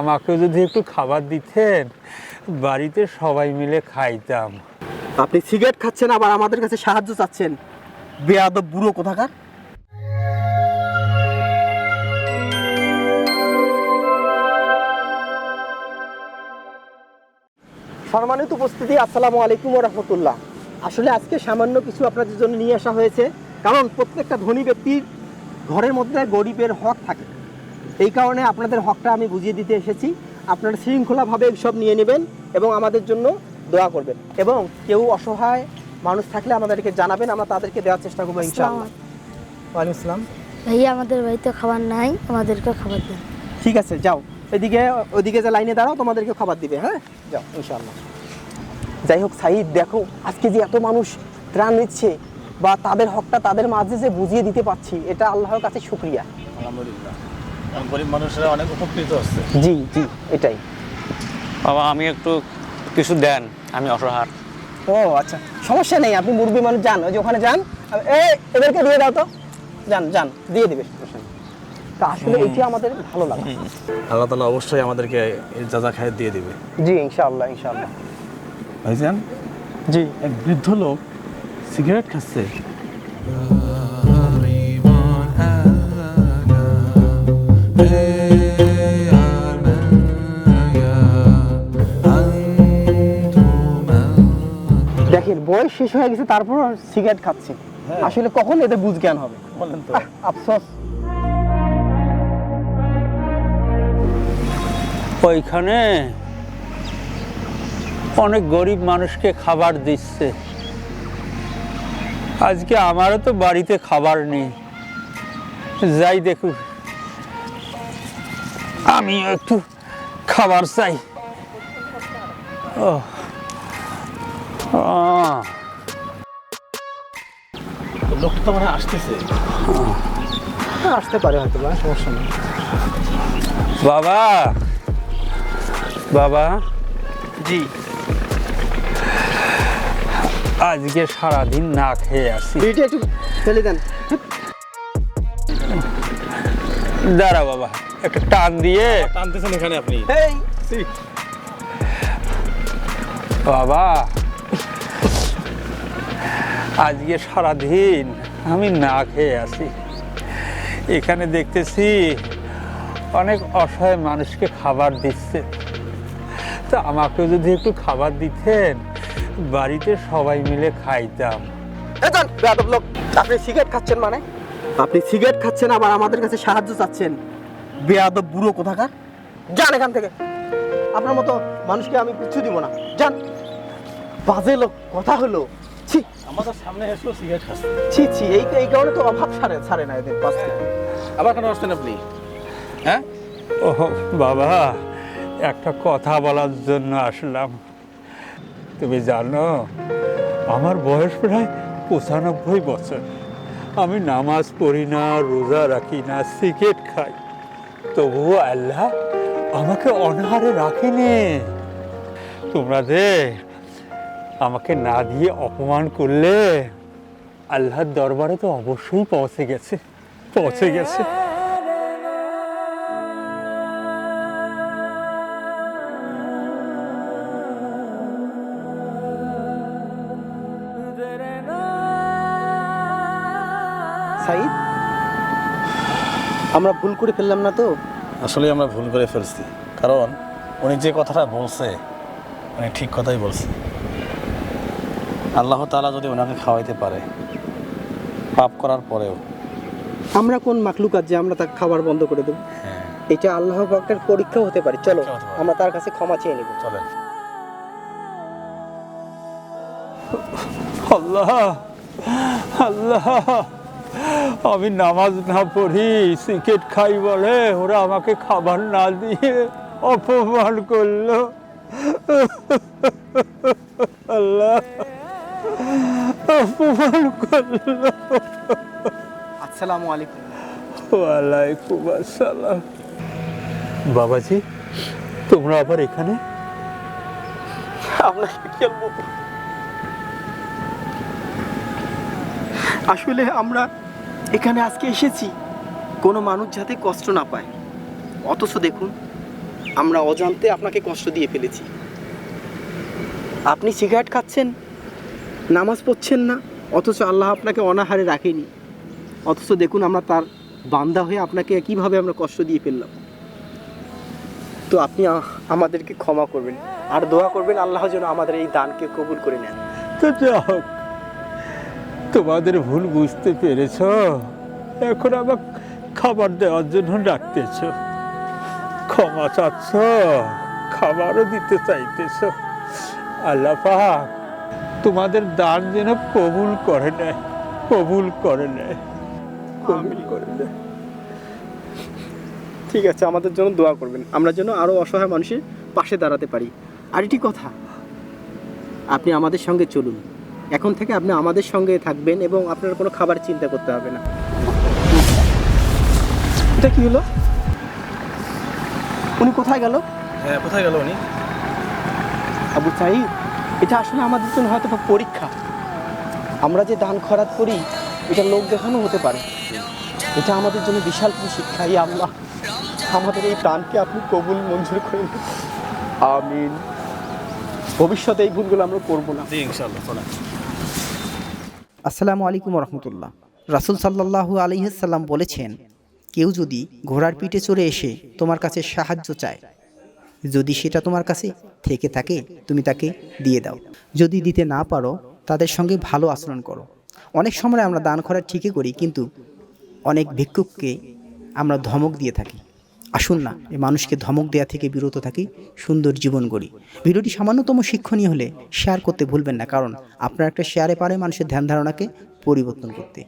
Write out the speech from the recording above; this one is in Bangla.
আমাকে যদি একটু খাবার দিতেন, বাড়িতে সবাই মিলে খাইতাম। আপনি সিগারেট খাচ্ছেন, আবার আমাদের কাছে সাহায্য চাচ্ছেন। বেয়াদব বুড়ো কোথাকার? সম্মানিত উপস্থিতি, আসসালামু আলাইকুম রহমতুল্লাহ আসলে আজকে সামান্য কিছু আপনাদের জন্য নিয়ে আসা হয়েছে। কারণ প্রত্যেকটা ধনী ব্যক্তির ঘরের মধ্যে গরিবের হক থাকে। এই কারণে আপনাদের হকটা আমি বুঝিয়ে দিতে এসেছি। আপনারা শৃঙ্খলাভাবে সব নিয়ে নেবেন এবং আমাদের জন্য দোয়া করবেন। এবং কেউ অসহায় মানুষ থাকলে আমাদেরকে জানাবেন আমরা তাদেরকে দেওয়ার চেষ্টা করব ইনশাআল্লাহ। ওয়ালাইকুম আসসালাম। ভাইয়া আমাদের বাড়িতে খাবার নাই আমাদেরকে খাবার দেন। ঠিক আছে যাও। এদিকে ওদিকে যে লাইনে দাঁড়াও তোমাদেরকে খাবার দিবে হ্যাঁ? যাও ইনশাআল্লাহ। যাই হোক সাইদ দেখো আজকে যে এত মানুষ ত্রাণ নিচ্ছে বা তাদের হকটা তাদের মাঝে যে বুঝিয়ে দিতে পারছি এটা আল্লাহর কাছে শুক্রিয়া। আলহামদুলিল্লাহ। গরিব মানুষরা অনেক উপকৃত হচ্ছে। জি জি এটাই। বাবা আমি একটু কিছু দেন আমি অসহায় ও আচ্ছা। সমস্যা নেই আপনি মুরব্বী মানুষ যান ওই যে ওখানে যান। এই এদেরকে দিয়ে দাও তো। যান যান দিয়ে দিবে। তা আসলে এইটা আমাদের ভালো লাগে। আল্লাহ তালা অবশ্যই আমাদেরকে এই যা যা খায় দিয়ে দিবে। জি ইনশাআল্লাহ ইনশাআল্লাহ। ভাইজান জি। এক বৃদ্ধ লোক সিগারেট খাচ্ছে। শেষ হয়ে গেছে তারপর সিগারেট খাচ্ছে। আসলে কখন এদের বুঝ জ্ঞান হবে? বলেন তো। আফসোস। ওইখানে অনেক গরিব মানুষকে খাবার দিচ্ছে। আজকে আমারও তো বাড়িতে খাবার নেই। যাই দেখুন আমি একটু খাবার চাই। ও আহ। লোকটা তো মানে আসতেছে। হ্যাঁ, আসতে পারে হয়তো বা সমস্যা নেই। বাবা। বাবা। জি। আজকে সারাদিন না খেয়ে আসি। বিড়িটা একটু ফেলে দেন। দাঁড়া বাবা একটা টান দিয়ে। টানতেছেন এখানে আপনি। এই। বাবা। আজকে সারাদিন আমি না খেয়ে আছি। এখানে দেখতেছি অনেক অসহায় মানুষকে খাবার দিচ্ছে। তো আমাকে যদি একটু খাবার দিতেন, বাড়িতে সবাই মিলে খাইতাম। লোক, আপনি সিগারেট খাচ্ছেন মানে? আপনি সিগারেট খাচ্ছেন, আবার আমাদের কাছে সাহায্য চাচ্ছেন। বেয়াদব বুড়ো কোথাকার? যান এখান থেকে। আপনার মতো মানুষকে আমি কিচ্ছু দিব না। যান। বাজে লোক, কথা হলো। ছি। আমাদের সামনে এসেও সিগারেট খাচ্ছে। ছি ছি এই এই কারণে তো অভাব ছাড়ে ছাড়ে না এদের পাশ। থেকে আবার কেন আসছেন আপনি? হ্যাঁ? ও বাবা একটা কথা বলার জন্য আসলাম। তুমি জানো আমার বয়স প্রায় পঁচানব্বই বছর। আমি নামাজ পড়ি না রোজা রাখি না সিগারেট খাই। তবুও আল্লাহ আমাকে অনাহারে রাখেনি। তোমরা যে আমাকে না দিয়ে অপমান করলে আল্লাহর দরবারে তো অবশ্যই পৌঁছে গেছে পৌঁছে গেছে। সাইদ আমরা ভুল করে ফেললাম না তো? আসলে আমরা ভুল করে ফেলছি। কারণ উনি যে কথাটা বলছে উনি ঠিক কথাই বলছে। আল্লাহ তাআলা যদি ওনাকে খাওয়াইতে পারে পাপ করার পরেও। আমরা কোন মাকলুক যে আমরা তাকে খাবার বন্ধ করে দেবো? হ্যাঁ। এটা আল্লাহ পাকের পরীক্ষা হতে পারে। চলো। আমরা তার কাছে ক্ষমা চেয়ে নেব। চলেন। আল্লাহ আল্লাহ আমি নামাজ না পড়ি সিগারেট খাই বলে ওরা আমাকে খাবার না দিয়ে অপমান করল। আল্লাহ। অপমান করল আসসালামু আলাইকুম। ওয়ালাইকুম আসসালাম। বাবাজি তোমরা আবার এখানে? আপনাকে কি বলব? আসলে আমরা এখানে আজকে এসেছি কোনো মানুষ যাতে কষ্ট না পায়। অথচ দেখুন আমরা অজান্তে আপনাকে কষ্ট দিয়ে ফেলেছি। আপনি সিগারেট খাচ্ছেন নামাজ পড়ছেন না, অথচ আল্লাহ আপনাকে অনাহারে রাখেনি। অথচ দেখুন আমরা তার বান্দা হয়ে আপনাকে কীভাবে আমরা কষ্ট দিয়ে ফেললাম। তো আপনি আমাদেরকে ক্ষমা করবেন। আর দোয়া করবেন আল্লাহ যেন আমাদের এই দানকে কবুল করে নেন। তো যা হোক, তোমাদের ভুল বুঝতে পেরেছ? এখন আবার খাবার দেওয়ার জন্য ডাকতেছ। ক্ষমা চাচ্ছ, খাবারও দিতে চাইতেছ। আল্লাহ পাক তোমাদের দান যেন কবুল করে নেয় কবুল করে নেয় কবুল করে নেয়। ঠিক আছে আমাদের জন্য দোয়া করবেন। আমরা যেন আরও অসহায় মানুষের পাশে দাঁড়াতে পারি। আর একটি কথা আপনি আমাদের সঙ্গে চলুন। এখন থেকে আপনি আমাদের সঙ্গে থাকবেন এবং আপনার কোনো খাবার চিন্তা করতে হবে না। এটা কি হলো? উনি কোথায় গেল? হ্যাঁ কোথায় গেল উনি? আবু সাইদ? এটা আসলে আমাদের জন্য হয়তো পরীক্ষা। আমরা যে দান খরাত করি এটা লোক দেখানো হতে পারে। এটা আমাদের জন্য বিশাল কোনো শিক্ষা ইয়া আল্লাহ। আমাদের এই প্রাণকে আপনি কবুল মঞ্জুর করে। আমিন। ভবিষ্যতে এই ভুলগুলো আমরা করব না। আসসালামু আলাইকুম রহমতুল্লাহ রাসুল সাল্লাহু আলহিসাল্লাম বলেছেন কেউ যদি ঘোড়ার পিঠে চড়ে এসে তোমার কাছে সাহায্য চায় যদি সেটা তোমার কাছে থেকে থাকে, তুমি তাকে দিয়ে দাও। যদি দিতে না পারো, তাদের সঙ্গে ভালো আচরণ করো। অনেক সময় আমরা দান করা ঠিকই করি, কিন্তু অনেক ভিক্ষুককে আমরা ধমক দিয়ে থাকি। আসুন না এই মানুষকে ধমক দেওয়া থেকে বিরত থাকি, সুন্দর জীবন গড়ি। ভিডিওটি সামান্যতম শিক্ষণীয় হলে শেয়ার করতে ভুলবেন না, কারণ আপনার একটা শেয়ারে পারে মানুষের ধ্যান ধারণাকে পরিবর্তন করতে।